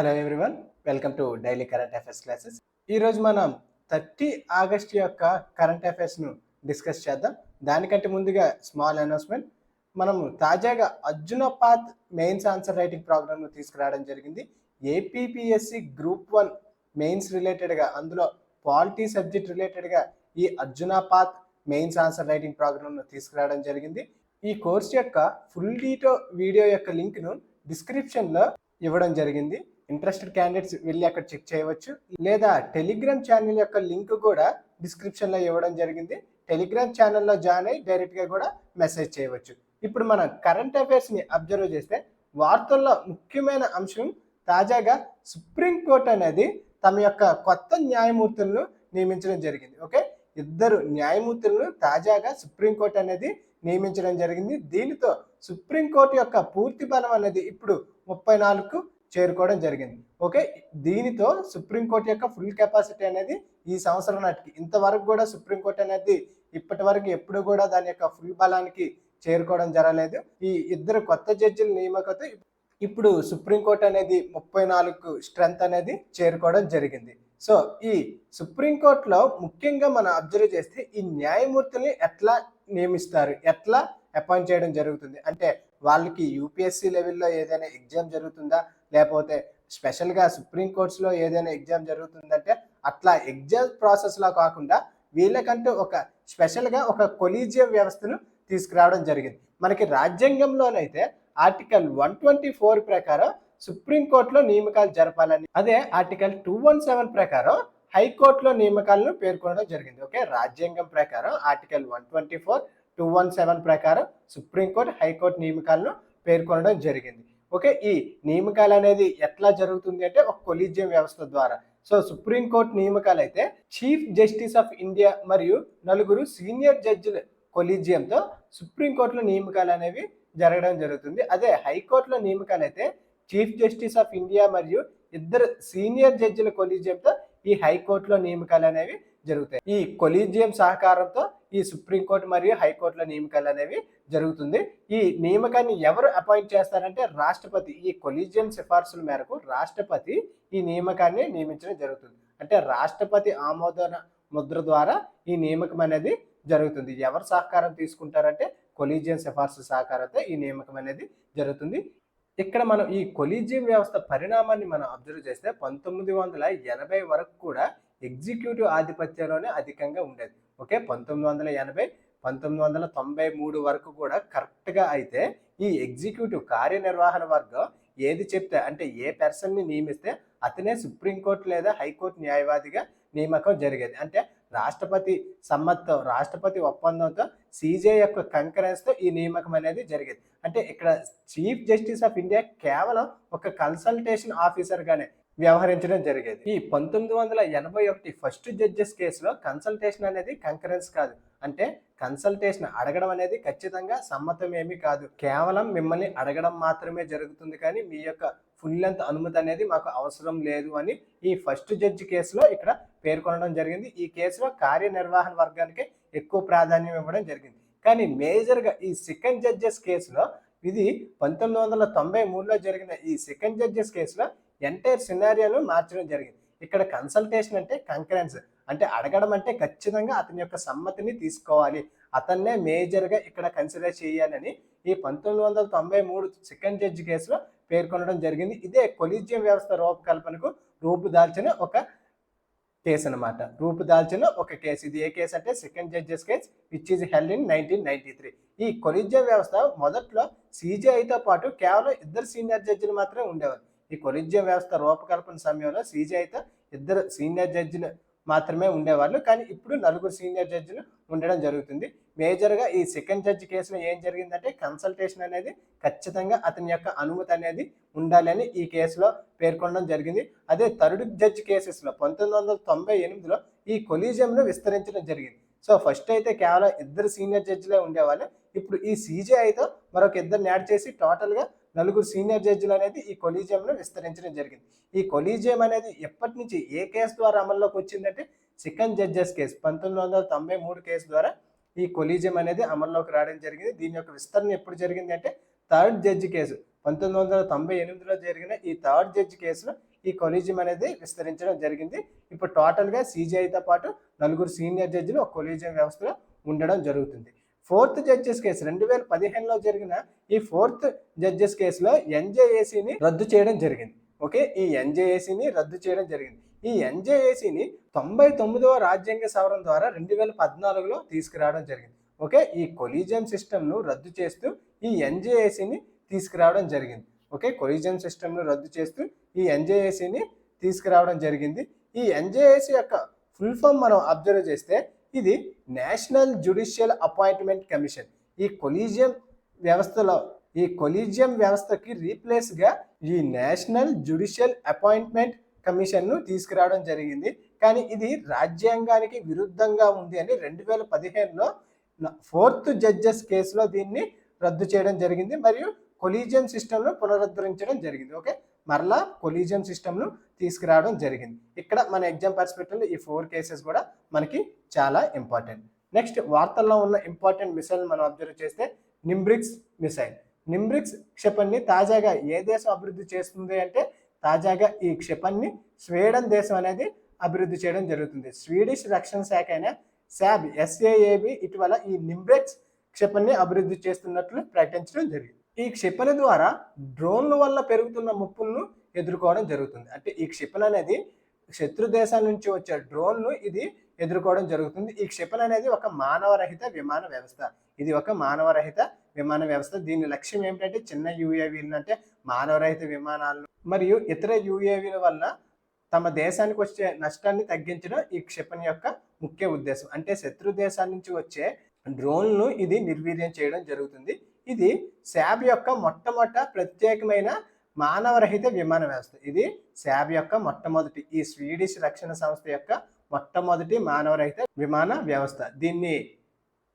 Hello everyone welcome to daily current affairs classes ఈరోజు మనం thirty August యొక్క current అఫైర్స్ను డిస్కస్ చేద్దాం. దానికంటే ముందుగా స్మాల్ అనౌన్స్మెంట్ మనము తాజాగా అర్జునపాత్ మెయిన్స్ ఆన్సర్ రైటింగ్ ప్రోగ్రామ్ను తీసుకురావడం జరిగింది. ఏపీపీఎస్సి గ్రూప్ వన్ మెయిన్స్ రిలేటెడ్గా అందులో పాలిటీ సబ్జెక్ట్ రిలేటెడ్గా ఈ అర్జునపాత్ మెయిన్స్ ఆన్సర్ రైటింగ్ ప్రోగ్రామ్ను తీసుకురావడం జరిగింది. ఈ కోర్స్ యొక్క ఫుల్ డీటో వీడియో యొక్క లింక్ను డిస్క్రిప్షన్లో ఇవ్వడం జరిగింది. ఇంట్రెస్టెడ్ క్యాండిడేట్స్ వెళ్ళి అక్కడ చెక్ చేయవచ్చు. లేదా టెలిగ్రామ్ ఛానల్ యొక్క లింక్ కూడా డిస్క్రిప్షన్లో ఇవ్వడం జరిగింది. టెలిగ్రామ్ ఛానల్లో జాయిన్ అయ్యి డైరెక్ట్గా కూడా మెసేజ్ చేయవచ్చు. ఇప్పుడు మనం కరెంట్ అఫైర్స్ని అబ్జర్వ్ చేస్తే వార్తల్లో ముఖ్యమైన అంశం తాజాగా సుప్రీంకోర్టు అనేది తమ యొక్క కొత్త న్యాయమూర్తులను నియమించడం జరిగింది. ఓకే? ఇద్దరు న్యాయమూర్తులను తాజాగా సుప్రీంకోర్టు అనేది నియమించడం జరిగింది. దీనితో సుప్రీంకోర్టు యొక్క పూర్తి బలం అనేది ఇప్పుడు ముప్పై నాలుగు చేరుకోవడం జరిగింది. ఓకే? దీనితో సుప్రీంకోర్టు యొక్క ఫుల్ కెపాసిటీ అనేది ఈ సంవత్సరం నాటికి ఇంతవరకు కూడా సుప్రీంకోర్టు అనేది ఇప్పటి వరకు ఎప్పుడు కూడా దాని యొక్క ఫుల్ బలానికి చేరుకోవడం జరగలేదు. ఈ ఇద్దరు కొత్త జడ్జిల నియామకత ఇప్పుడు సుప్రీంకోర్టు అనేది ముప్పై నాలుగు స్ట్రెంత్ అనేది చేరుకోవడం జరిగింది. సో ఈ సుప్రీంకోర్టులో ముఖ్యంగా మనం అబ్జర్వ్ చేస్తే ఈ న్యాయమూర్తుల్ని ఎట్లా నియమిస్తారు? ఎట్లా అపాయింట్ చేయడం జరుగుతుంది. అంటే వాళ్ళకి యూపీఎస్సీ లెవెల్లో ఏదైనా ఎగ్జామ్ జరుగుతుందా? లేకపోతే స్పెషల్గా సుప్రీంకోర్ట్స్లో ఏదైనా ఎగ్జామ్ జరుగుతుందంటే అట్లా ఎగ్జామ్ ప్రాసెస్లో కాకుండా వీళ్ళకంటూ ఒక స్పెషల్గా ఒక కొలీజియం వ్యవస్థను తీసుకురావడం జరిగింది. మనకి రాజ్యాంగంలోనైతే ఆర్టికల్ వన్ ట్వంటీ ఫోర్ ప్రకారం సుప్రీంకోర్టులో నియమకాలు జరపాలని అదే ఆర్టికల్ టూ వన్ సెవెన్ ప్రకారం హైకోర్టులో నియమకాలను పేర్కొనడం జరిగింది. ఓకే? రాజ్యాంగం ప్రకారం article one twenty four two one seven ప్రకారం సుప్రీంకోర్టు హైకోర్టు నియామకాలను పేర్కొనడం జరిగింది. ఓకే ఈ నియమకాలు అనేది ఎట్లా జరుగుతుంది అంటే ఒక కొలీజియం వ్యవస్థ ద్వారా. సో సుప్రీంకోర్టు నియామకాలు అయితే చీఫ్ జస్టిస్ ఆఫ్ ఇండియా మరియు నలుగురు సీనియర్ జడ్జిల కొలీజియంతో సుప్రీంకోర్టులో నియమకాలు అనేవి జరగడం జరుగుతుంది. అదే హైకోర్టులో నియమకాలు అయితే చీఫ్ జస్టిస్ ఆఫ్ ఇండియా మరియు ఇద్దరు సీనియర్ జడ్జిల కొలీజియంతో ఈ హైకోర్టులో నియమకాలు అనేవి జరుగుతాయి. ఈ కొలీజియం సహకారంతో ఈ సుప్రీంకోర్టు మరియు హైకోర్టులో నియమకాలు అనేవి జరుగుతుంది. ఈ నియమకాన్ని ఎవరు అపాయింట్ చేస్తారంటే రాష్ట్రపతి. ఈ కొలీజియం సిఫార్సుల మేరకు రాష్ట్రపతి ఈ నియామకాన్ని నియమించడం జరుగుతుంది. అంటే రాష్ట్రపతి ఆమోదన ముద్ర ద్వారా ఈ నియామకం అనేది జరుగుతుంది. ఎవరు సహకారం తీసుకుంటారంటే కొలీజియం సిఫార్సు సహకారంతో ఈ నియామకం అనేది జరుగుతుంది. ఇక్కడ మనం ఈ కొలీజియం వ్యవస్థ పరిణామాన్ని మనం అబ్జర్వ్ చేస్తే పంతొమ్మిది వందల ఎనభై వరకు కూడా ఎగ్జిక్యూటివ్ ఆధిపత్యంలోనే అధికంగా ఉండేది. ఓకే? పంతొమ్మిది వందల ఎనభై పంతొమ్మిది వందల తొంభై మూడు వరకు కూడా కరెక్ట్గా అయితే ఈ ఎగ్జిక్యూటివ్ కార్యనిర్వహణ వర్గం ఏది చెప్తే అంటే ఏ పర్సన్ని నియమిస్తే అతనే సుప్రీంకోర్టు లేదా హైకోర్టు న్యాయవాదిగా నియామకం జరిగేది. అంటే రాష్ట్రపతి సమ్మతితో రాష్ట్రపతి ఒప్పందంతో సీజే యొక్క కంకరెన్స్తో ఈ నియామకం అనేది జరిగేది. అంటే ఇక్కడ చీఫ్ జస్టిస్ ఆఫ్ ఇండియా కేవలం ఒక కన్సల్టేషన్ ఆఫీసర్గానే వ్యవహరించడం జరిగేది. ఈ పంతొమ్మిది వందల ఎనభై ఒకటి ఫస్ట్ జడ్జెస్ కేసులో కన్సల్టేషన్ అనేది కంకరెన్స్ కాదు. అంటే కన్సల్టేషన్ అడగడం అనేది ఖచ్చితంగా సమ్మతం ఏమీ కాదు. కేవలం మిమ్మల్ని అడగడం మాత్రమే జరుగుతుంది కానీ మీ యొక్క ఫుల్ లెంత్ అనుమతి అనేది మాకు అవసరం లేదు అని ఈ ఫస్ట్ జడ్జి కేసులో ఇక్కడ పేర్కొనడం జరిగింది. ఈ కేసులో కార్యనిర్వహణ వర్గానికి ఎక్కువ ప్రాధాన్యం ఇవ్వడం జరిగింది. కానీ మేజర్గా ఈ సెకండ్ జడ్జెస్ కేసులో ఇది పంతొమ్మిది వందల తొంభై మూడులో జరిగిన ఈ సెకండ్ జడ్జెస్ కేసులో ఎంటైర్ సినారియోను మార్చడం జరిగింది. ఇక్కడ కన్సల్టేషన్ అంటే కంకరెన్స్ అంటే అడగడం అంటే ఖచ్చితంగా అతని యొక్క సమ్మతిని తీసుకోవాలి. అతన్నే మేజర్గా ఇక్కడ కన్సిడర్ చేయాలని ఈ పంతొమ్మిది వందల తొంభై మూడు సెకండ్ జడ్జి కేసులో పేర్కొనడం జరిగింది. ఇదే కొలీజియం వ్యవస్థ రూపకల్పనకు రూపుదాల్చిన ఒక కేసు అనమాట రూపుదాల్చిన ఒక కేసు ఇది ఏ కేసు అంటే second judges case which is held in nineteen ninety three ఈ కొలీజియం వ్యవస్థ మొదట్లో సీజీఐతో పాటు కేవలం ఇద్దరు సీనియర్ జడ్జిలు మాత్రమే ఉండేవారు. ఈ కొలిజ్యం వ్యవస్థ రూపకల్పన సమయంలో సీజీఐతో ఇద్దరు సీనియర్ జడ్జిలు మాత్రమే ఉండేవాళ్ళు. కానీ ఇప్పుడు నలుగురు సీనియర్ జడ్జిలు ఉండడం జరుగుతుంది. మేజర్గా ఈ సెకండ్ జడ్జి కేసులో ఏం జరిగిందంటే కన్సల్టేషన్ అనేది ఖచ్చితంగా అతని యొక్క అనుమతి అనేది ఉండాలని ఈ కేసులో పేర్కొనడం జరిగింది. అదే థర్డ్ జడ్జి కేసెస్లో పంతొమ్మిది వందల తొంభై ఎనిమిదిలో ఈ కొలీజియంను విస్తరించడం జరిగింది. సో ఫస్ట్ అయితే కేవలం ఇద్దరు సీనియర్ జడ్జిలే ఉండేవాళ్ళు. ఇప్పుడు ఈ సీజీఐతో మరొక ఇద్దరిని యాడ్ చేసి టోటల్గా నలుగురు సీనియర్ జడ్జిలు అనేది ఈ కొలీజియంను విస్తరించడం జరిగింది. ఈ కొలీజియం అనేది ఎప్పటి నుంచి ఏ కేసు ద్వారా అమల్లోకి వచ్చిందంటే చికెన్ జడ్జెస్ కేసు. పంతొమ్మిది వందల తొంభై మూడు కేసు ద్వారా ఈ కొలీజియం అనేది అమల్లోకి రావడం జరిగింది. దీని యొక్క విస్తరణ ఎప్పుడు జరిగింది అంటే థర్డ్ జడ్జి కేసు. పంతొమ్మిది వందల తొంభై ఎనిమిదిలో జరిగిన ఈ థర్డ్ జడ్జి కేసులో ఈ కొలీజియం అనేది విస్తరించడం జరిగింది. ఇప్పుడు టోటల్గా సీజీఐతో పాటు నలుగురు సీనియర్ జడ్జిలు ఒక కొలీజియం వ్యవస్థలో ఉండడం జరుగుతుంది. ఫోర్త్ జడ్జెస్ కేసు రెండు వేల పదిహేనులో జరిగిన ఈ ఫోర్త్ జడ్జెస్ కేసులో ఎన్జేఏసీని రద్దు చేయడం జరిగింది. ఓకే? ఈ ఎన్జేఏసీని రద్దు చేయడం జరిగింది. ఈ ఎన్జేఏసీని తొంభై తొమ్మిదవ రాజ్యాంగ సవరణ ద్వారా రెండు వేల పద్నాలుగులో తీసుకురావడం జరిగింది. ఓకే? ఈ కొలీజియం సిస్టమ్ను రద్దు చేస్తూ ఈ ఎన్జేఏసీని తీసుకురావడం జరిగింది. ఓకే? కొలీజియం సిస్టమ్ను రద్దు చేస్తూ ఈ ఎన్జేఏసీని తీసుకురావడం జరిగింది. ఈ ఎన్జేఏసీ యొక్క ఫుల్ ఫామ్ మనం అబ్జర్వ్ చేస్తే ఇది నేషనల్ జ్యుడిషియల్ అపాయింట్మెంట్ కమిషన్. ఈ కొలీజియం వ్యవస్థలో ఈ కొలీజియం వ్యవస్థకి రీప్లేస్గా ఈ నేషనల్ జ్యుడిషియల్ అపాయింట్మెంట్ కమిషన్ను తీసుకురావడం జరిగింది. కానీ ఇది రాజ్యాంగానికి విరుద్ధంగా ఉంది అని రెండు వేల పదిహేనులో ఫోర్త్ జడ్జెస్ కేసులో దీన్ని రద్దు చేయడం జరిగింది. మరియు కొలీజియం సిస్టమ్ను పునరుద్ధరించడం జరిగింది. ఓకే? మరలా కొలీజియం సిస్టమ్ను తీసుకురావడం జరిగింది. ఇక్కడ మన ఎగ్జామ్ పర్స్పెక్టివ్లో ఈ ఫోర్ కేసెస్ కూడా మనకి చాలా ఇంపార్టెంట్. నెక్స్ట్ వార్తల్లో ఉన్న ఇంపార్టెంట్ మిసైల్ మనం అబ్జర్వ్ చేస్తే నింబ్రిక్స్ మిసైల్. నింబ్రిక్స్ క్షిపణిని తాజాగా ఏ దేశం అభివృద్ధి చేస్తుంది అంటే తాజాగా ఈ క్షిపణిని స్వీడన్ దేశం అనేది అభివృద్ధి చేయడం జరుగుతుంది. స్వీడిష్ రక్షణ శాఖ అయిన శాబ్ ఎస్ఏఏబి ఇటీవల ఈ నింబ్రెక్స్ క్షిపణిని అభివృద్ధి చేస్తున్నట్లు ప్రకటించడం జరిగింది. ఈ క్షిపణి ద్వారా డ్రోన్ల వల్ల పెరుగుతున్న ముప్పులను ఎదుర్కోవడం జరుగుతుంది. అంటే ఈ క్షిపణి అనేది శత్రు దేశాల నుంచి వచ్చే డ్రోన్ను ఇది ఎదుర్కోవడం జరుగుతుంది. ఈ క్షిపణి అనేది ఒక మానవరహిత విమాన వ్యవస్థ. ఇది ఒక మానవరహిత విమాన వ్యవస్థ. దీని లక్ష్యం ఏమిటంటే చిన్న యూఏవీలు అంటే మానవరహిత విమానాలు మరియు ఇతర యూఏవీల వల్ల తమ దేశానికి వచ్చే నష్టాన్ని తగ్గించడం ఈ క్షిపణి యొక్క ముఖ్య ఉద్దేశం. అంటే శత్రు దేశాల నుంచి వచ్చే డ్రోన్ను ఇది నిర్వీర్యం చేయడం జరుగుతుంది. ఇది శాబ్ యొక్క మొట్టమొదట ప్రత్యేకమైన మానవరహిత విమాన వ్యవస్థ. ఇది శాబ్ యొక్క మొట్టమొదటి ఈ స్వీడిష్ రక్షణ సంస్థ యొక్క మొట్టమొదటి మానవరహిత విమాన వ్యవస్థ. దీన్ని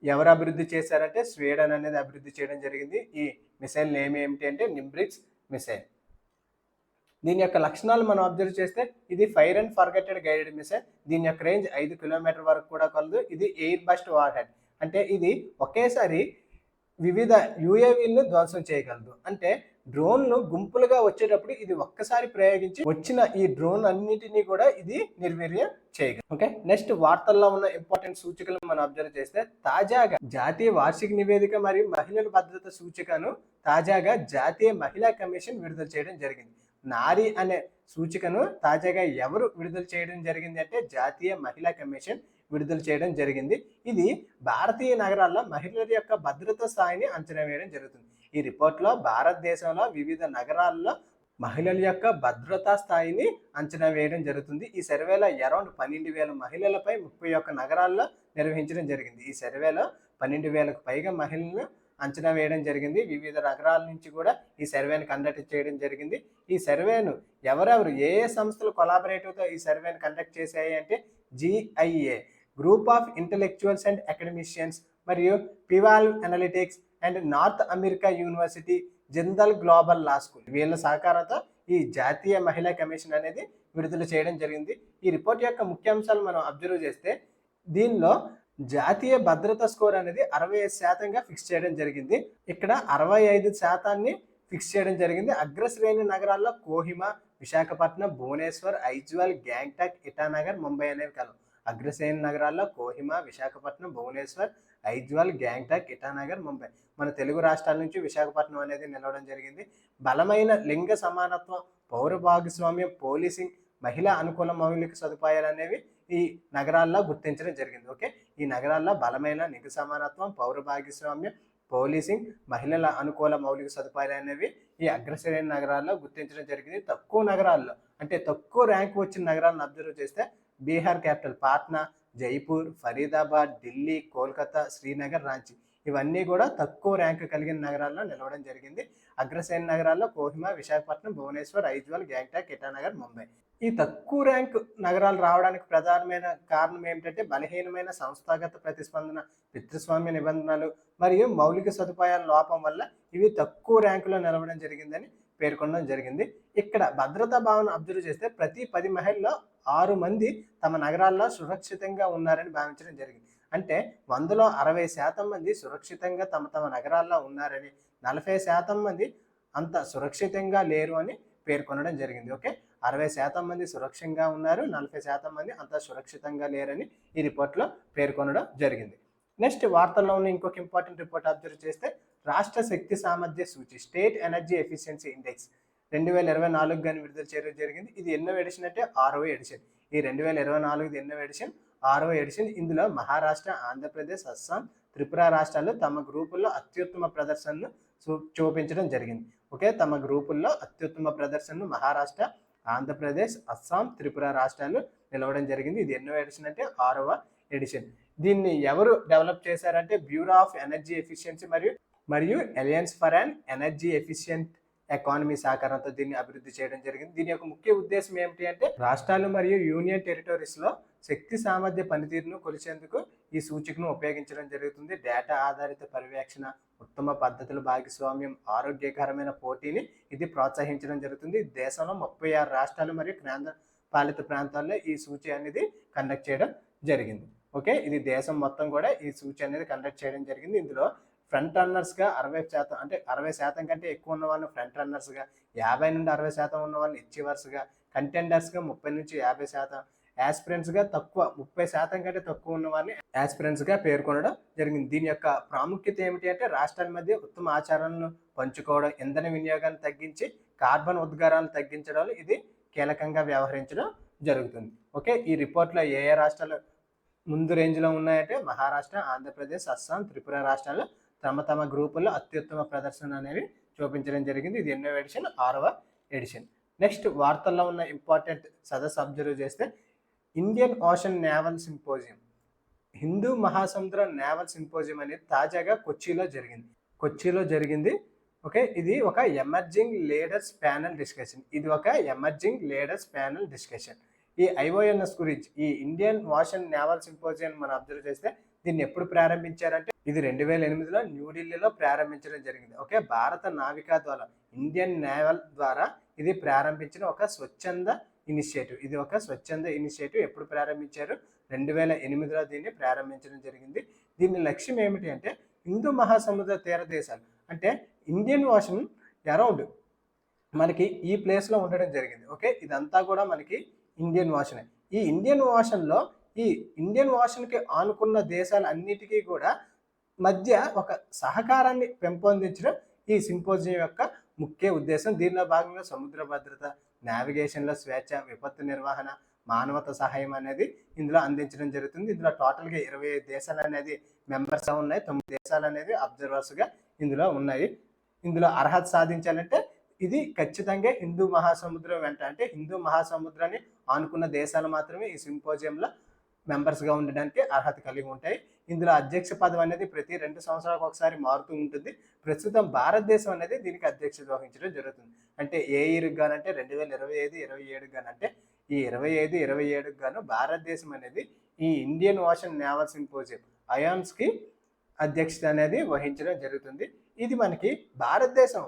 ఎవరు అభివృద్ధి చేశారంటే స్వీడన్ అనేది అభివృద్ధి చేయడం జరిగింది. ఈ మిసైల్ నేమ్ ఏమిటి అంటే నింబ్రిక్స్ మిసైల్. దీని యొక్క లక్షణాలు మనం అబ్జర్వ్ చేస్తే ఇది fire and forgetted guided missile. దీని యొక్క రేంజ్ ఐదు కిలోమీటర్ వరకు కూడా కలదు. ఇది ఎయిర్ బస్ట్ వార్ హెడ్ అంటే ఇది ఒకేసారి వివిధ యుఏవీలను ధ్వంసం చేయగలదు. అంటే డ్రోన్లు గుంపులుగా వచ్చేటప్పుడు ఇది ఒక్కసారి ప్రయోగించి వచ్చిన ఈ డ్రోన్ అన్నిటినీ కూడా ఇది నిర్వీర్యం చేయగలదు. ఓకే? నెక్స్ట్ వార్తల్లో ఉన్న ఇంపార్టెంట్ సూచికలను మనం అబ్జర్వ్ చేస్తే తాజాగా జాతీయ వార్షిక నివేదిక మరియు మహిళల భద్రత సూచికను తాజాగా జాతీయ మహిళా కమిషన్ విడుదల చేయడం జరిగింది. నారి అనే సూచికను తాజాగా ఎవరు విడుదల చేయడం జరిగింది అంటే జాతీయ మహిళా కమిషన్ విడుదల చేయడం జరిగింది. ఇది భారతీయ నగరాల్లో మహిళల యొక్క భద్రతా స్థాయిని అంచనా వేయడం జరుగుతుంది. ఈ రిపోర్ట్లో భారతదేశంలో వివిధ నగరాల్లో మహిళల యొక్క భద్రతా స్థాయిని అంచనా వేయడం జరుగుతుంది. ఈ సర్వేలో అరౌండ్ పన్నెండు వేల మహిళలపై ముప్పై ఒక్క నగరాల్లో నిర్వహించడం జరిగింది. ఈ సర్వేలో పన్నెండు వేలకు పైగా మహిళలను అంచనా వేయడం జరిగింది. వివిధ నగరాల నుంచి కూడా ఈ సర్వేను కండక్ట్ చేయడం జరిగింది. ఈ సర్వేను ఎవరెవరు ఏ ఏ సంస్థలు కొలాబరేటివ్తో ఈ సర్వేను కండక్ట్ చేశాయి అంటే GIA group of intellectuals and academicians మరియు Pival analytics and North America university Jindal global law school. వీళ్ళ సహకారంతో ఈ జాతీయ మహిళా కమిషన్ అనేది విడుదల చేయడం జరిగింది. ఈ రిపోర్ట్ యొక్క ముఖ్యాంశాలు మనం అబ్జర్వ్ చేస్తే దీనిలో జాతీయ భద్రతా స్కోర్ అనేది అరవై ఐదు శాతంగా ఫిక్స్ చేయడం జరిగింది. ఇక్కడ అరవై ఐదు శాతాన్ని ఫిక్స్ చేయడం జరిగింది. అగ్రశ్రేణి నగరాల్లో కోహిమా విశాఖపట్నం భువనేశ్వర్ ఐజ్వాల్ గ్యాంగ్టాక్ ఇటానగర్ ముంబై అనేవి కలవు అగ్రశ్రేణి నగరాల్లో కోహిమా విశాఖపట్నం భువనేశ్వర్ ఐజ్వాల్ గ్యాంగ్టాక్ ఇటానగర్ ముంబై. మన తెలుగు రాష్ట్రాల నుంచి విశాఖపట్నం అనేది నిలవడం జరిగింది. బలమైన లింగ సమానత్వం పౌర భాగస్వామ్యం పోలీసింగ్ మహిళా అనుకూల మౌలిక సదుపాయాలు అనేవి ఈ నగరాల్లో గుర్తించడం జరిగింది. ఓకే? ఈ నగరాల్లో బలమైన లింగ సమానత్వం పౌర భాగస్వామ్యం పోలీసింగ్ మహిళల అనుకూల మౌలిక సదుపాయాలు అనేవి ఈ అగ్రశ్రేణి నగరాల్లో గుర్తించడం జరిగింది. తక్కువ నగరాల్లో అంటే తక్కువ ర్యాంక్ వచ్చిన నగరాలను అబ్జర్వ్ చేస్తే బీహార్ క్యాపిటల్ పాట్నా జైపూర్ ఫరీదాబాద్ ఢిల్లీ కోల్కతా శ్రీనగర్ రాంచీ. ఇవన్నీ కూడా తక్కువ ర్యాంక్ కలిగిన నగరాల్లో నిలవడం జరిగింది. అగ్రశ్రేణి నగరాల్లో కోహిమా విశాఖపట్నం భువనేశ్వర్ ఐజ్వాల్ గ్యాంగ్టాక్ ఇటానగర్ ముంబై. ఈ తక్కువ ర్యాంక్ నగరాలు రావడానికి ప్రధానమైన కారణం ఏమిటంటే బలహీనమైన సంస్థాగత ప్రతిస్పందన పితృస్వామ్య నిబంధనలు మరియు మౌలిక సదుపాయాల లోపం వల్ల ఇవి తక్కువ ర్యాంకులో నిలవడం జరిగిందని పేర్కొనడం జరిగింది. ఇక్కడ భద్రతా భావన అబ్జర్వ్ చేస్తే ప్రతి పది మహిళల్లో ఆరు మంది తమ నగరాల్లో సురక్షితంగా ఉన్నారని భావించడం జరిగింది. అంటే వందలో అరవై శాతం మంది సురక్షితంగా తమ తమ నగరాల్లో ఉన్నారని నలభై శాతం మంది అంత సురక్షితంగా లేరు అని పేర్కొనడం జరిగింది. ఓకే? అరవై శాతం మంది సురక్షంగా ఉన్నారు నలభై శాతం మంది అంత సురక్షితంగా లేరని ఈ రిపోర్ట్లో పేర్కొనడం జరిగింది. నెక్స్ట్ వార్తల్లో ఉన్న ఇంకొక ఇంపార్టెంట్ రిపోర్ట్ అబ్జర్వ్ చేస్తే రాష్ట్ర శక్తి సామర్థ్య సూచి స్టేట్ ఎనర్జీ ఎఫిషియన్సీ ఇండెక్స్. రెండు వేల ఇరవై నాలుగు కానీ విడుదల చేయడం జరిగింది. ఇది ఎన్నో ఎడిషన్ అంటే ఆరో ఎడిషన్. ఈ రెండు వేల ఇరవై నాలుగుది ఎన్నో ఎడిషన్ ఆరో ఎడిషన్. ఇందులో మహారాష్ట్ర ఆంధ్రప్రదేశ్ అస్సాం త్రిపుర రాష్ట్రాలు తమ గ్రూపుల్లో అత్యుత్తమ ప్రదర్శనను చూ చూపించడం జరిగింది. ఓకే తమ గ్రూపుల్లో అత్యుత్తమ ప్రదర్శనను మహారాష్ట్ర ఆంధ్రప్రదేశ్ అస్సాం త్రిపుర రాష్ట్రాలు నిలవడం జరిగింది. ఇది ఎన్నో ఎడిషన్ అంటే ఆరవ ఎడిషన్. దీన్ని ఎవరు డెవలప్ చేశారంటే బ్యూరో ఆఫ్ ఎనర్జీ ఎఫిషియన్సీ మరియు మరియు alliance for an energy efficient economy సహకారంతో దీన్ని అభివృద్ధి చేయడం జరిగింది. దీని యొక్క ముఖ్య ఉద్దేశం ఏమిటి అంటే రాష్ట్రాలు మరియు యూనియన్ టెరిటరీస్లో శక్తి సామర్థ్య పనితీరును కొలిచేందుకు ఈ సూచికను ఉపయోగించడం జరుగుతుంది. డేటా ఆధారిత పర్యవేక్షణ ఉత్తమ పద్ధతుల భాగస్వామ్యం ఆరోగ్యకరమైన పోటీని ఇది ప్రోత్సహించడం జరుగుతుంది. దేశంలో ముప్పై ఆరు రాష్ట్రాలు మరియు కేంద్ర పాలిత ప్రాంతాల్లో ఈ సూచి అనేది కండక్ట్ చేయడం జరిగింది. ఓకే? ఇది దేశం మొత్తం కూడా ఈ సూచి అనేది కండక్ట్ చేయడం జరిగింది. ఇందులో ఫ్రంట్ రన్నర్స్గా అరవై శాతం అంటే అరవై శాతం కంటే ఎక్కువ ఉన్న వాళ్ళని ఫ్రంట్ రన్నర్స్గా యాభై నుండి అరవై శాతం ఉన్న వాళ్ళని అచీవర్స్గా కంటెండర్స్గా ముప్పై నుంచి యాభై శాతం యాస్పిరెంట్స్గా తక్కువ ముప్పై శాతం కంటే తక్కువ ఉన్న వారిని యాస్పిరెంట్స్గా పేర్కొనడం జరిగింది. దీని యొక్క ప్రాముఖ్యత ఏమిటి అంటే రాష్ట్రాల మధ్య ఉత్తమ ఆచారాలను పంచుకోవడం ఇంధన వినియోగాన్ని తగ్గించి కార్బన్ ఉద్గారాలను తగ్గించడంలో ఇది కీలకంగా వ్యవహరించడం జరుగుతుంది. ఓకే ఈ రిపోర్ట్లో ఏ ఏ రాష్ట్రాలు ముందు రేంజ్లో ఉన్నాయంటే మహారాష్ట్ర ఆంధ్రప్రదేశ్ అస్సాం త్రిపుర రాష్ట్రాలు తమ తమ గ్రూపుల్లో అత్యుత్తమ ప్రదర్శన అనేవి చూపించడం జరిగింది. ఇది ఎన్నో ఎడిషన్ ఆరవ ఎడిషన్. నెక్స్ట్ వార్తల్లో ఉన్న ఇంపార్టెంట్ సదస్సు అబ్జర్వ్ చేస్తే ఇండియన్ ఓషన్ నేవల్ సింపోజియం. హిందూ మహాసముద్ర నేవల్ సింపోజియం అనేది తాజాగా కొచ్చిలో జరిగింది. కొచ్చిలో జరిగింది. ఓకే ఇది ఒక ఎమర్జింగ్ లీడర్స్ ప్యానల్ డిస్కషన్. ఇది ఒక ఎమర్జింగ్ లీడర్స్ ప్యానల్ డిస్కషన్. ఈ ఐఓఎన్ఎస్ గురించి ఈ ఇండియన్ వాషన్ నేవల్ సింపోజియం మనం అబ్జర్వ్ చేస్తే దీన్ని ఎప్పుడు ప్రారంభించారంటే ఇది రెండు వేల ఎనిమిదిలో న్యూఢిల్లీలో ప్రారంభించడం జరిగింది. ఓకే? భారత నావికా ద్వారా ఇండియన్ నేవల్ ద్వారా ఇది ప్రారంభించిన ఒక స్వచ్ఛంద ఇనిషియేటివ్. ఇది ఒక స్వచ్ఛంద ఇనిషియేటివ్ ఎప్పుడు ప్రారంభించారు? రెండు వేల ఎనిమిదిలో దీన్ని ప్రారంభించడం జరిగింది. దీని లక్ష్యం ఏమిటి అంటే హిందూ మహాసముద్ర తీర దేశాలు. అంటే ఇండియన్ ఓషన్ అరౌండ్ మనకి ఈ ప్లేస్లో ఉండడం జరిగింది. ఓకే? ఇదంతా కూడా మనకి ఇండియన్ ఓషన్ ఈ ఇండియన్ ఓషన్లో ఈ ఇండియన్ ఓషన్కి ఆనుకున్న దేశాలు అన్నిటికీ కూడా మధ్య ఒక సహకారాన్ని పెంపొందించడం ఈ సింపోజియం యొక్క ముఖ్య ఉద్దేశం. దీనిలో భాగంగా సముద్ర భద్రత నావిగేషన్లో స్వేచ్ఛ విపత్తు నిర్వహణ మానవత సహాయం అనేది ఇందులో అందించడం జరుగుతుంది. ఇందులో టోటల్గా ఇరవై ఐదు దేశాలు అనేది మెంబర్స్ ఉన్నాయి. తొమ్మిది దేశాలు అనేది అబ్జర్వర్స్గా ఇందులో ఉన్నాయి. ఇందులో అర్హత సాధించాలంటే ఇది ఖచ్చితంగా హిందూ మహాసముద్రం వెంట. అంటే హిందూ మహాసముద్రాన్ని ఆనుకున్న దేశాలు మాత్రమే ఈ సింపోజియంలో మెంబర్స్గా ఉండడానికి అర్హత కలిగి ఉంటాయి. ఇందులో అధ్యక్ష పదవి అనేది ప్రతి రెండు సంవత్సరాలకు ఒకసారి మారుతూ ఉంటుంది. ప్రస్తుతం భారతదేశం అనేది దీనికి అధ్యక్షత వహించడం జరుగుతుంది. అంటే ఏ ఇయర్కి గానంటే రెండు వేల ఇరవై ఐదు ఇరవై ఏడుకి గానంటే ఈ ఇరవై ఐదు ఇరవై ఏడుకి గాను భారతదేశం అనేది ఈ ఇండియన్ ఓషన్ నేవల్ సింపోజియం అయాన్స్కి అధ్యక్షత అనేది వహించడం జరుగుతుంది. ఇది మనకి భారతదేశం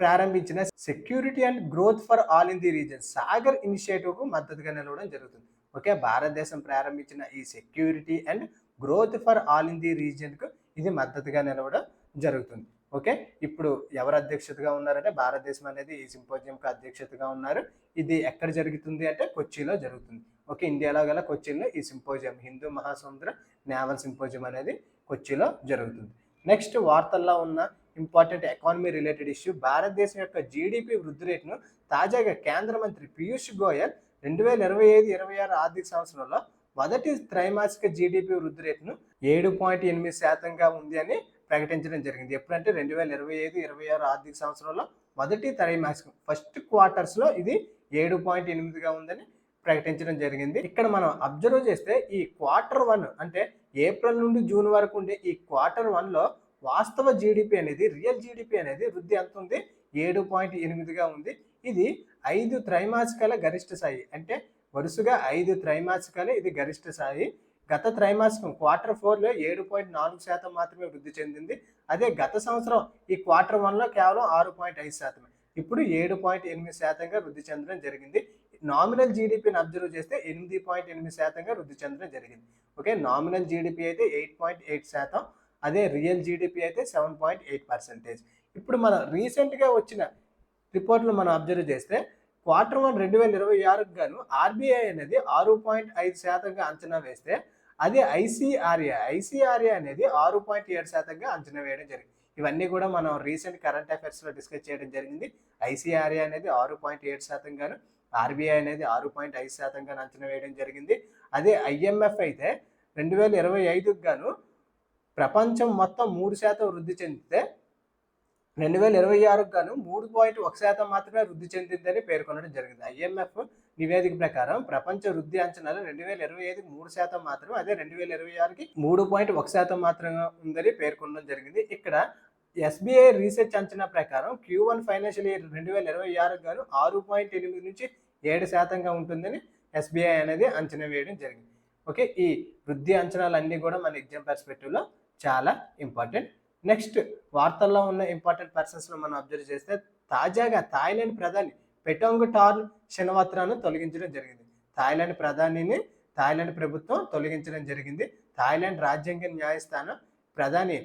ప్రారంభించిన security and growth for all in the region Sagar ఇనిషియేటివ్కు మద్దతుగా నిలవడం జరుగుతుంది. ఓకే భారతదేశం ప్రారంభించిన ఈ security and growth for all in the రీజియన్కు ఇది మద్దతుగా నిలవడం జరుగుతుంది. ఓకే ఇప్పుడు ఎవరు అధ్యక్షతగా ఉన్నారంటే భారతదేశం అనేది ఈ సింపోజియంకు అధ్యక్షతగా ఉన్నారు. ఇది ఎక్కడ జరుగుతుంది అంటే కొచ్చిలో జరుగుతుంది. ఓకే ఇండియాలో గల కొచ్చిలో ఈ సింపోజియం హిందూ మహాసముద్ర నేవల్ సింపోజియం అనేది కొచ్చిలో జరుగుతుంది. నెక్స్ట్ వార్తల్లో ఉన్న ఇంపార్టెంట్ ఎకానమీ రిలేటెడ్ ఇష్యూ. భారతదేశం యొక్క జీడిపి వృద్ధి రేటును తాజాగా కేంద్ర మంత్రి పీయూష్ గోయల్ రెండు వేల ఇరవై ఐదు ఇరవై ఆరు ఆర్థిక సంవత్సరంలో మొదటి త్రైమాసిక జీడిపి వృద్ధి రేటును ఏడు పాయింట్ ఎనిమిది శాతంగా ఉంది అని ప్రకటించడం జరిగింది. ఎప్పుడంటే రెండు వేల ఇరవై ఐదు ఇరవై ఆరు ఆర్థిక సంవత్సరంలో మొదటి త్రైమాసికం ఫస్ట్ క్వార్టర్స్లో ఇది ఏడు పాయింట్ ఎనిమిదిగా ఉందని ప్రకటించడం జరిగింది. ఇక్కడ మనం అబ్జర్వ్ చేస్తే ఈ క్వార్టర్ వన్ అంటే ఏప్రిల్ నుండి జూన్ వరకు ఉండే ఈ క్వార్టర్ వన్లో వాస్తవ జీడిపి అనేది రియల్ జీడిపి అనేది వృద్ధి ఎంత ఉంది? ఏడు పాయింట్ ఎనిమిదిగా ఉంది. ఇది ఐదు త్రైమాసికాల గరిష్ట స్థాయి. అంటే వరుసగా ఐదు త్రైమాసికాలు ఇది గరిష్ట స్థాయి. గత త్రైమాసికం క్వార్టర్ ఫోర్లో ఏడు పాయింట్ నాలుగు శాతం మాత్రమే వృద్ధి చెందింది. అదే గత సంవత్సరం ఈ క్వార్టర్ వన్లో కేవలం ఆరు పాయింట్ ఐదు శాతమే. ఇప్పుడు ఏడు పాయింట్ ఎనిమిది శాతంగా వృద్ధి చెందడం జరిగింది. నామినల్ జీడిపిని అబ్జర్వ్ చేస్తే ఎనిమిది పాయింట్ ఎనిమిది శాతంగా వృద్ధి చెందడం జరిగింది. ఓకే నామినల్ జీడిపి అయితే ఎయిట్ పాయింట్ ఎయిట్ శాతం. అదే రియల్ జీడిపి అయితే సెవెన్ పాయింట్ ఎయిట్ పర్సెంటేజ్ ఇప్పుడు మనం రీసెంట్గా వచ్చిన రిపోర్ట్లు మనం అబ్జర్వ్ చేస్తే క్వార్టర్ వన్ రెండు వేల ఇరవై ఆరుకు గాను ఆర్బీఐ అనేది ఆరు పాయింట్ ఐదు శాతంగా అంచనా వేస్తే అదే ఐసీఆర్ఏ ఐసీఆర్ఏ అనేది ఆరు పాయింట్ ఏడు శాతంగా అంచనా వేయడం జరిగింది. ఇవన్నీ కూడా మనం రీసెంట్ కరెంట్ అఫైర్స్లో డిస్కస్ చేయడం జరిగింది. ఐసీఆర్ఏ అనేది ఆరు పాయింట్ ఏడు శాతంగాను ఆర్బీఐ అనేది ఆరు పాయింట్ ఐదు శాతంగా అంచనా వేయడం జరిగింది. అదే ఐఎంఎఫ్ అయితే రెండు వేల ఇరవై ఐదుకు గాను ప్రపంచం మొత్తం మూడు శాతం వృద్ధి చెందితే రెండు వేల ఇరవై ఆరుకు గాను మూడు పాయింట్ ఒక శాతం మాత్రమే వృద్ధి చెందిందని పేర్కొనడం జరిగింది. ఐఎంఎఫ్ నివేదిక ప్రకారం ప్రపంచ వృద్ధి అంచనాలు రెండు వేల ఇరవై ఐదుకి మూడు శాతం మాత్రమే అదే రెండు వేల ఇరవై ఆరుకి మూడు పాయింట్ ఒక శాతం మాత్రమే ఉందని పేర్కొనడం జరిగింది. ఇక్కడ ఎస్బీఐ రీసెర్చ్ అంచనా ప్రకారం క్యూ వన్ ఫైనాన్షియల్ ఇయర్ రెండు వేల ఇరవై ఆరుకు గాను ఆరు పాయింట్ ఎనిమిది నుంచి ఏడు శాతంగా ఉంటుందని ఎస్బీఐ అనేది అంచనా వేయడం జరిగింది. ఓకే ఈ వృద్ధి అంచనాలన్నీ కూడా మన ఎగ్జామ్ పర్స్పెక్టివ్లో చాలా ఇంపార్టెంట్ నెక్స్ట్ వార్తల్లో ఉన్న ఇంపార్టెంట్ పర్సన్స్లో మనం అబ్జర్వ్ చేస్తే తాజాగా థాయిలాండ్ ప్రధాని పెటోంగ్ టార్న్ శనవత్రాను తొలగించడం జరిగింది. థాయిలాండ్ ప్రధానిని థాయిలాండ్ ప్రభుత్వం తొలగించడం జరిగింది. థాయిలాండ్ రాజ్యాంగ న్యాయస్థానం ప్రధాని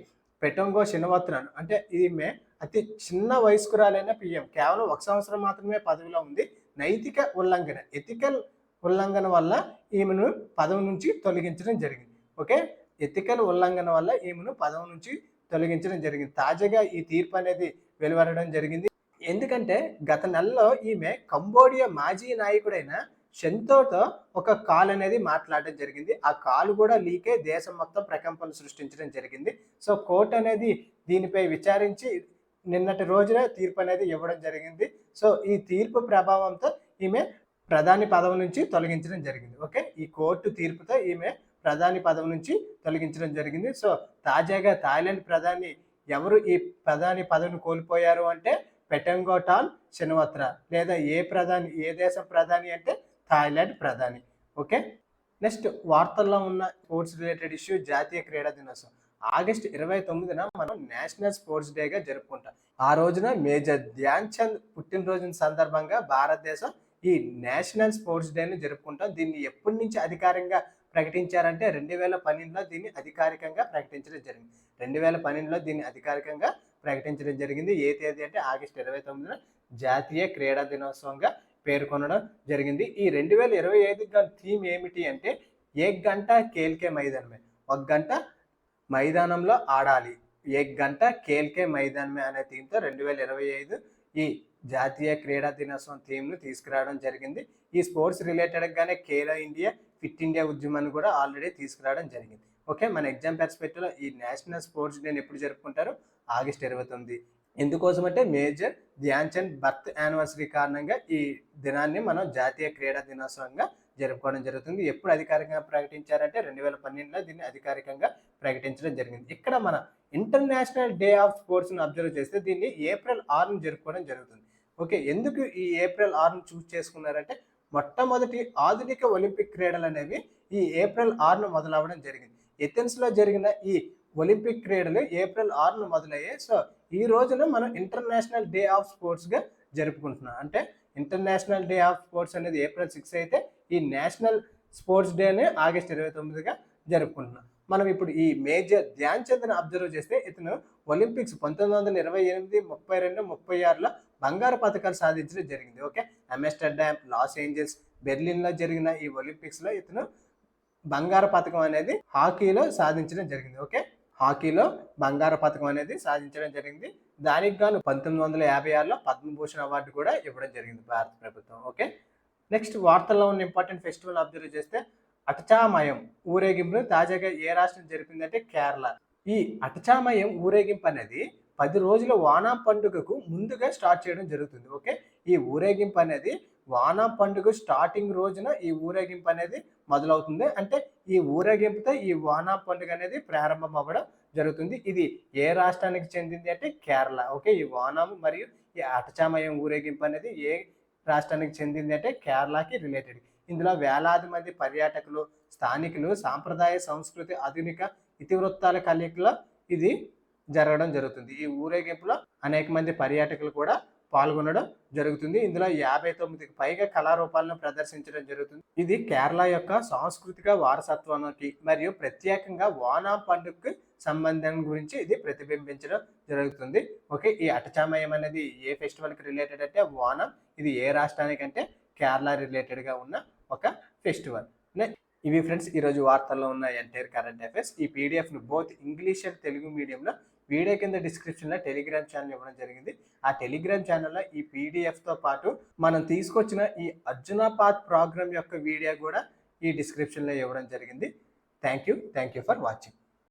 పెటోంగో శనవత్రాను అంటే ఈమె అతి చిన్న వయస్కురాలైన పిఎం కేవలం ఒక సంవత్సరం మాత్రమే పదవిలో ఉంది. నైతిక ఉల్లంఘన ఎథికల్ ఉల్లంఘన వల్ల ఈమెను పదవి నుంచి తొలగించడం జరిగింది. ఓకే? ఎథికల్ ఉల్లంఘన వల్ల ఈమెను పదవి నుంచి తొలగించడం జరిగింది. తాజాగా ఈ తీర్పు అనేది వెలువడడం జరిగింది. ఎందుకంటే గత నెలలో ఈమె కంబోడియా మాజీ నాయకుడైన షెంతోతో ఒక కాల్ అనేది మాట్లాడడం జరిగింది. ఆ కాల్ కూడా లీకే దేశం మొత్తం ప్రకంపనలు సృష్టించడం జరిగింది. సో కోర్టు అనేది దీనిపై విచారించి నిన్నటి రోజున తీర్పు అనేది ఇవ్వడం జరిగింది. సో ఈ తీర్పు ప్రభావంతో ఈమె ప్రధాని పదవి నుంచి తొలగించడం జరిగింది. ఓకే? ఈ కోర్టు తీర్పుతో ఈమె ప్రధాని పదవి నుంచి తొలగించడం జరిగింది. సో తాజాగా థాయిలాండ్ ప్రధాని ఎవరు ఈ ప్రధాని పదవిని కోల్పోయారు అంటే పెటంగోటాల్ శనివత్ర లేదా ఏ ప్రధాని ఏ దేశం ప్రధాని అంటే థాయిలాండ్ ప్రధాని. ఓకే? నెక్స్ట్ వార్తల్లో ఉన్న స్పోర్ట్స్ రిలేటెడ్ ఇష్యూ జాతీయ క్రీడా దినోత్సవం. ఆగస్ట్ ఇరవై తొమ్మిదిన మనం నేషనల్ స్పోర్ట్స్ డేగా జరుపుకుంటాం. ఆ రోజున మేజర్ ధ్యాన్ చంద్ పుట్టినరోజున సందర్భంగా భారతదేశం ఈ నేషనల్ స్పోర్ట్స్ డేని జరుపుకుంటాం. దీన్ని ఎప్పటి నుంచి అధికారంగా ప్రకటించారంటే రెండు వేల పన్నెండులో దీన్ని అధికారికంగా ప్రకటించడం జరిగింది. రెండు వేల పన్నెండులో దీన్ని అధికారికంగా ప్రకటించడం జరిగింది. ఏ తేదీ అంటే ఆగస్టు ఇరవై తొమ్మిదిన జాతీయ క్రీడా దినోత్సవంగా పేర్కొనడం జరిగింది. ఈ రెండు వేల ఇరవై ఐదు థీమ్ ఏమిటి అంటే ఏక్ గంట కేల్కే మైదానమే. ఒక గంట మైదానంలో ఆడాలి. ఏక్ గంట కేల్కే మైదానమే అనే థీమ్తో రెండు వేల ఇరవై ఐదు ఈ జాతీయ క్రీడా దినోత్సవం థీమ్ను తీసుకురావడం జరిగింది. ఈ స్పోర్ట్స్ రిలేటెడ్గానే ఖేలో ఇండియా ఫిట్ ఇండియా ఉద్యమాన్ని కూడా ఆల్రెడీ తీసుకురావడం జరిగింది. ఓకే మన ఎగ్జామ్ పర్స్పెక్టివ్లో ఈ నేషనల్ స్పోర్ట్స్ డేని ఎప్పుడు జరుపుకుంటారు? ఆగస్ట్ ఇరవై తొమ్మిది. ఎందుకోసం అంటే మేజర్ ధ్యాన్చంద్ బర్త్ యానివర్సరీ కారణంగా ఈ దినాన్ని మనం జాతీయ క్రీడా దినోత్సవంగా జరుపుకోవడం జరుగుతుంది. ఎప్పుడు అధికారికంగా ప్రకటించారంటే రెండు వేల పన్నెండులో దీన్ని అధికారికంగా ప్రకటించడం జరిగింది. ఇక్కడ మన ఇంటర్నేషనల్ డే ఆఫ్ స్పోర్ట్స్ని అబ్జర్వ్ చేస్తే దీన్ని ఏప్రిల్ ఆరును జరుపుకోవడం జరుగుతుంది. ఓకే ఎందుకు ఈ ఏప్రిల్ ఆరును చూస్ చేసుకున్నారంటే మొట్టమొదటి ఆధునిక ఒలింపిక్ క్రీడలు అనేవి ఈ ఏప్రిల్ ఆరును మొదలవ్వడం జరిగింది. ఎథెన్స్లో జరిగిన ఈ ఒలింపిక్ క్రీడలు ఏప్రిల్ ఆరును మొదలయ్యాయి. సో ఈ రోజున మనం ఇంటర్నేషనల్ డే ఆఫ్ స్పోర్ట్స్గా జరుపుకుంటున్నాం. అంటే ఇంటర్నేషనల్ డే ఆఫ్ స్పోర్ట్స్ అనేది ఏప్రిల్ సిక్స్ అయితే ఈ నేషనల్ స్పోర్ట్స్ డేని ఆగస్ట్ ఇరవై తొమ్మిదిగా జరుపుకుంటున్నాం. మనం ఇప్పుడు ఈ మేజర్ ధ్యాన్ చంద్ని అబ్జర్వ్ చేస్తే ఇతను ఒలింపిక్స్ పంతొమ్మిది వందల ఇరవై ఎనిమిది ముప్పై రెండు ముప్పై ఆరులో బంగారు పథకాలు సాధించడం జరిగింది. ఓకే? అమెస్టర్డామ్ లాస్ ఏంజల్స్ బెర్లిన్లో జరిగిన ఈ ఒలింపిక్స్లో ఇతను బంగారు పథకం అనేది హాకీలో సాధించడం జరిగింది. ఓకే? హాకీలో బంగారు పథకం అనేది సాధించడం జరిగింది. దానికి గాను పంతొమ్మిది వందల యాభై ఆరులో పద్మభూషణ్ అవార్డు కూడా ఇవ్వడం జరిగింది భారత ప్రభుత్వం. ఓకే? నెక్స్ట్ వార్తల్లో ఉన్న ఇంపార్టెంట్ ఫెస్టివల్ అబ్జర్వ్ చేస్తే అటచామయం ఊరేగింపును తాజాగా ఏ రాష్ట్రం జరిపిందంటే కేరళ. ఈ అటచామయం ఊరేగింపు అనేది పది రోజుల వానా పండుగకు ముందుగా స్టార్ట్ చేయడం జరుగుతుంది. ఓకే? ఈ ఊరేగింపు అనేది వానా పండుగ స్టార్టింగ్ రోజున ఈ ఊరేగింపు అనేది మొదలవుతుంది. అంటే ఈ ఊరేగింపుతో ఈ వానా పండుగ అనేది ప్రారంభం అవ్వడం జరుగుతుంది. ఇది ఏ రాష్ట్రానికి చెందింది అంటే కేరళ. ఓకే? ఈ వానం మరియు ఈ అటచామయం ఊరేగింపు అనేది ఏ రాష్ట్రానికి చెందింది అంటే కేరళకి రిలేటెడ్ ఇందులో వేలాది మంది పర్యాటకులు స్థానికులు సాంప్రదాయ సంస్కృతి ఆధునిక ఇతివృత్తాల కలయికలో ఇది జరగడం జరుగుతుంది. ఈ ఊరేగింపులో అనేక మంది పర్యాటకులు కూడా పాల్గొనడం జరుగుతుంది. ఇందులో యాభై తొమ్మిదికి పైగా కళారూపాలను ప్రదర్శించడం జరుగుతుంది. ఇది కేరళ యొక్క సాంస్కృతిక వారసత్వానికి మరియు ప్రత్యేకంగా ఓనాం పండుగకి సంబంధం గురించి ఇది ప్రతిబింబించడం జరుగుతుంది. ఓకే ఈ అటచామయం అనేది ఏ ఫెస్టివల్కి రిలేటెడ్ అంటే ఓనం ఇది ఏ రాష్ట్రానికంటే కేరళ రిలేటెడ్గా ఉన్న ఒక ఫెస్టివల్. ఇవి ఫ్రెండ్స్ ఈరోజు వార్తల్లో ఉన్న ఎంటైర్ కరెంట్ అఫైర్స్. ఈ పీడిఎఫ్ను బోత్ ఇంగ్లీష్ అండ్ తెలుగు మీడియంలో వీడియో కింద డిస్క్రిప్షన్లో టెలిగ్రామ్ ఛానల్ ఇవ్వడం జరిగింది. ఆ టెలిగ్రామ్ ఛానల్లో ఈ పీడిఎఫ్తో పాటు మనం తీసుకొచ్చిన ఈ అర్జున పాత్ ప్రోగ్రామ్ యొక్క వీడియో కూడా ఈ డిస్క్రిప్షన్లో ఇవ్వడం జరిగింది. Thank you. Thank you for watching.